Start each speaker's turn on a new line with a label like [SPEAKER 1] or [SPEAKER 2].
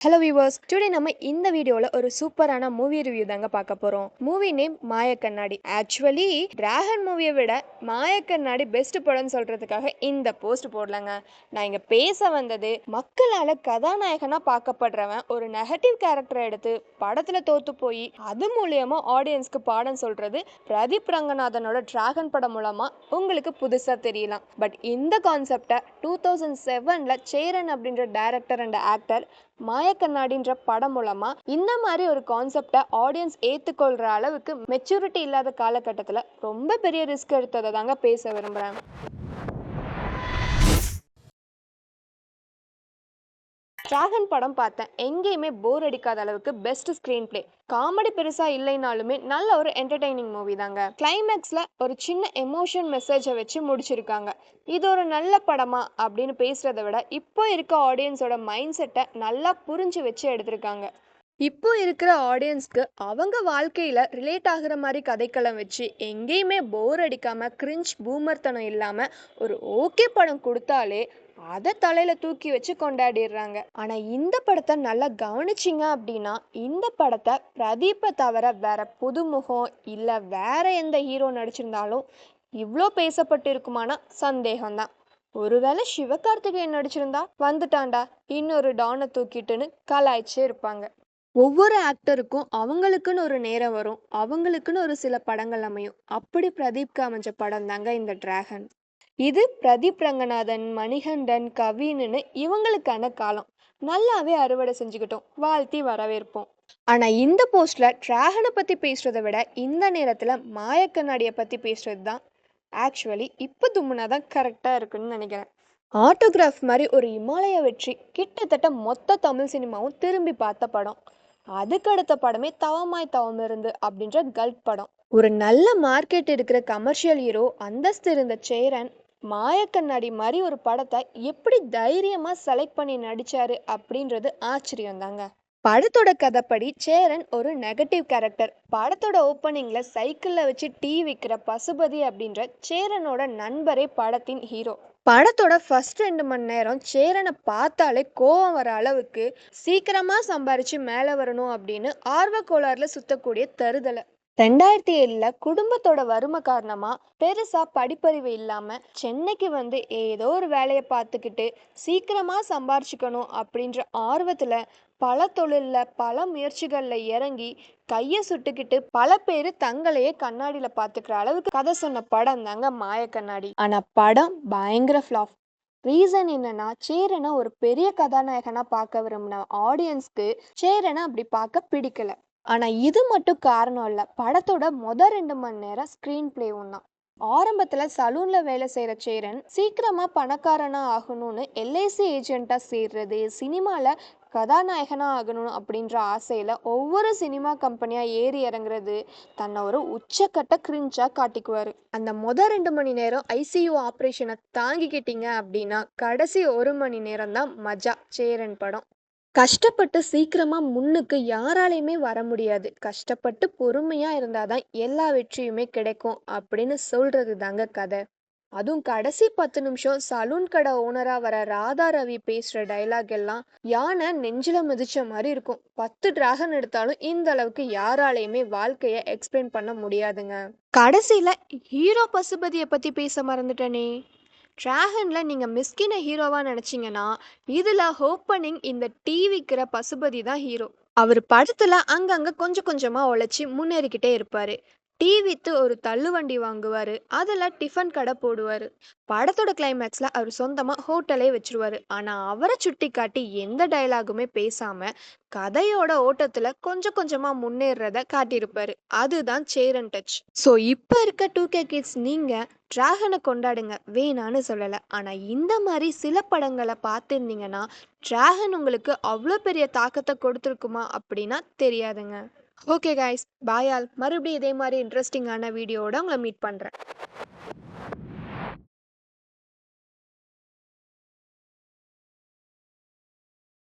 [SPEAKER 1] Hello viewers today நம்ம இந்த வீடியோவில் ஒரு சூப்பரான மூவி ரிவ்யூ தாங்க பார்க்க போகிறோம் மூவி நேம் மாயக்கண்ணாடி ஆக்சுவலி டிராகன் மூவியை விட மாயக்கண்ணாடி பெஸ்ட் படம்னு சொல்கிறதுக்காக இந்த போஸ்ட் போடலாங்க. நான் இங்கே பேச வந்தது மக்களால் கதாநாயகனாக பார்க்கப்படுறவன் ஒரு நெகட்டிவ் கேரக்டரை எடுத்து படத்தில் தோற்று போய் அது மூலியமாக ஆடியன்ஸ்க்கு பாடம் சொல்கிறது பிரதீப் ரங்கநாதனோட டிராகன் படம் மூலமாக உங்களுக்கு புதுசாக தெரியலாம். பட் இந்த கான்செப்டை டூ தௌசண்ட் செவனில் சேரன் அப்படின்ற டேரக்டர் அண்ட் ஆக்டர் மாய கண்ணாடின்ற படம் மூலமா இந்த மாதிரி ஒரு கான்செப்டை ஆடியன்ஸ் ஏற்றுக்கொள்கிற அளவுக்கு மெச்சூரிட்டி இல்லாத காலகட்டத்தில் ரொம்ப பெரிய ரிஸ்க் எடுத்ததை தாங்க பேச விரும்புகிறேன் டிராகன் படம் பார்த்தேன். எங்கேயுமே போர் அடிக்காத அளவுக்கு பெஸ்ட் ஸ்க்ரீன் பிளே காமெடி பெருசாக இல்லைனாலுமே நல்ல ஒரு என்டர்டைனிங் மூவி தாங்க. கிளைமேக்ஸில் ஒரு சின்ன எமோஷன் மெசேஜை வச்சு முடிச்சிருக்காங்க. இது ஒரு நல்ல படமா அப்படின்னு பேசுகிறத விட இப்போ இருக்க ஆடியன்ஸோட மைண்ட் செட்டை நல்லா புரிஞ்சு வச்சு எடுத்திருக்காங்க. இப்போ இருக்கிற ஆடியன்ஸ்க்கு அவங்க வாழ்க்கையில் ரிலேட் ஆகிற மாதிரி கதைக்களம் வச்சு எங்கேயுமே போர் அடிக்காமல் கிரிஞ்ச் பூமர்த்தனம் இல்லாமல் ஒரு ஓகே படம் கொடுத்தாலே அதை தலையில் தூக்கி வச்சு கொண்டாடிடுறாங்க. ஆனால் இந்த படத்தை நல்லா கவனிச்சிங்க அப்படின்னா இந்த படத்தை பிரதீப்பை தவிர வேற புதுமுகம் இல்லை வேற எந்த ஹீரோ நடிச்சிருந்தாலும் இவ்வளோ பேசப்பட்டு இருக்குமானா சந்தேகம்தான். ஒருவேளை சிவகார்த்திகேயன் நடிச்சிருந்தா வந்துட்டான்டா இன்னொரு டானை தூக்கிட்டுன்னு கலாய்ச்சே இருப்பாங்க. ஒவ்வொரு ஆக்டருக்கும் அவங்களுக்குன்னு ஒரு நேரம் வரும் அவங்களுக்குன்னு ஒரு சில படங்கள் அமையும். அப்படி பிரதீப்க்கு அமைஞ்ச படம் தாங்க இந்த டிராகன். இது பிரதீப் ரங்கநாதன் மணிகண்டன் கவின்னு இவங்களுக்கான காலம். நல்லாவே அறுவடை செஞ்சுக்கிட்டோம். வாழ்த்தி வரவேற்போம். ஆனால் இந்த போஸ்டில் டிராகனை பற்றி பேசுகிறத விட இந்த நேரத்தில் மாயக்கண்ணாடியை பற்றி பேசுகிறது தான். ஆக்சுவலி இப்போ தும்முனா தான் கரெக்டாக இருக்குன்னு நினைக்கிறேன். ஆட்டோகிராஃப் மாதிரி ஒரு இமாலய வெற்றி கிட்டத்தட்ட மொத்த தமிழ் சினிமாவும் திரும்பி பார்த்த படம். அதுக்கு அடுத்த படமே தவமாய் தவம் இருந்து அப்படின்ற கல்ட் படம். ஒரு நல்ல மார்க்கெட் இருக்கிற கமர்ஷியல் ஹீரோ அந்தஸ்து இருந்த சேரன் மாயக்கண்ணாடி மாதிரி ஒரு படத்தை எப்படி தைரியமாக செலக்ட் பண்ணி நடித்தாரு அப்படின்றது ஆச்சரியம் தாங்க படத்தோட கதைப்படி சேரன் ஒரு நெகட்டிவ் கேரக்டர் படத்தோட ஓப்பனிங்கில் சைக்கிளில் வச்சு டீ விற்கிற பசுபதி அப்படின்ற சேரனோட நண்பரே படத்தின் ஹீரோ படத்தோட ஃபர்ஸ்ட் ரெண்டு மணி நேரம் சேரனை பார்த்தாலே கோவம் வர அளவுக்கு சீக்கிரமாக சம்பாரித்து மேலே வரணும் அப்படின்னு ஆர்வ கோளாறில் சுற்றக்கூடிய தருதலை. ரெண்டாயிரத்தி ஏழில் குடும்பத்தோட வறுமை காரணமாக பெருசாக படிப்பறிவு இல்லாமல் சென்னைக்கு வந்து ஏதோ ஒரு வேலையை பார்த்துக்கிட்டு சீக்கிரமாக சம்பாரிச்சுக்கணும் அப்படின்ற ஆர்வத்தில் பல தொழிலில் பல முயற்சிகளில் இறங்கி கையை சுட்டுக்கிட்டு பல பேர் தங்களையே கண்ணாடியில் பார்த்துக்கிற அளவுக்கு கதை சொன்ன படம் தாங்க மாய கண்ணாடி. ஆனால் படம் பயங்கர ஃப்ளாப் ரீசன் என்னன்னா சேரனை ஒரு பெரிய கதாநாயகனாக பார்க்க விரும்பின ஆடியன்ஸ்க்கு சேரனை அப்படி பார்க்க பிடிக்கல. ஆனால் இது மட்டும் காரணம் இல்லை. படத்தோட மொதல் ரெண்டு மணி நேரம் ஸ்கிரீன் பிளேவும் தான். ஆரம்பத்தில் சலூனில் வேலை செய்கிற சேரன் சீக்கிரமாக பணக்காரனாக ஆகணும்னு எல்ஐசி ஏஜெண்ட்டாக சேர்றது சினிமாவில் கதாநாயகனாக ஆகணும் அப்படின்ற ஆசையில் ஒவ்வொரு சினிமா கம்பெனியாக ஏறி இறங்குறது தன்னை ஒரு உச்சக்கட்ட கிரிஞ்சாக காட்டிக்குவார். அந்த மொதல் ரெண்டு மணி நேரம் ஐசியூ ஆப்ரேஷனை தாங்கிக்கிட்டீங்க அப்படின்னா கடைசி ஒரு மணி நேரம் தான் மஜா சேரன் படம். கஷ்டப்பட்டு சீக்கிரமா முன்னுக்கு யாராலையுமே வர முடியாது. கஷ்டப்பட்டு பொறுமையா இருந்தாதான் எல்லா வெற்றியுமே கிடைக்கும் அப்படின்னு சொல்றது தாங்க கதை. அதுவும் கடைசி பத்து நிமிஷம் சலூன் கடை ஓனரா வர ராதா ரவி பேசுற டைலாக் எல்லாம் யானை நெஞ்சில மிதிச்ச மாதிரி இருக்கும். பத்து டிராகன் எடுத்தாலும் இந்த அளவுக்கு யாராலையுமே வாழ்க்கைய எக்ஸ்பிளைன் பண்ண முடியாதுங்க. கடைசியில ஹீரோ பசுபதியை பத்தி பேச மறந்துட்டனே! ட்ராகனில் நீங்கள் மிஸ்கினை ஹீரோவாக நினச்சிங்கன்னா இதில் ஓப்பனிங் இந்த டிவிக்கிற பசுபதி தான் ஹீரோ அவர் படத்தில் அங்கங்கே கொஞ்சம் கொஞ்சமாக உழைச்சி முன்னேறிக்கிட்டே இருப்பார். டீ விற்று ஒரு தள்ளுவண்டி வாங்குவார். அதில் டிஃபன் கடை போடுவார். படத்தோட கிளைமேக்ஸில் அவர் சொந்தமாக ஹோட்டலே வச்சிருவாரு. ஆனால் அவரை சுட்டி காட்டி எந்த டைலாகுமே பேசாமல் கதையோட ஓட்டத்தில் கொஞ்சம் கொஞ்சமாக முன்னேறத காட்டியிருப்பார். அதுதான் சேரன் டச் ஸோ இப்போ இருக்க டூ கே கிட்ஸ் நீங்கள் டிராகனை கொண்டாடுங்க. வேணான்னு சொல்லலை. ஆனால் இந்த மாதிரி சில படங்களை பார்த்துருந்தீங்கன்னா டிராகன் உங்களுக்கு அவ்வளோ பெரிய தாக்கத்தை கொடுத்துருக்குமா அப்படின்னா தெரியாதுங்க. ஓகே கைஸ் பாயால் மறுபடியும் இதே மாதிரி இன்ட்ரெஸ்டிங்கான வீடியோவோட உங்களை மீட் பண்ணுறேன்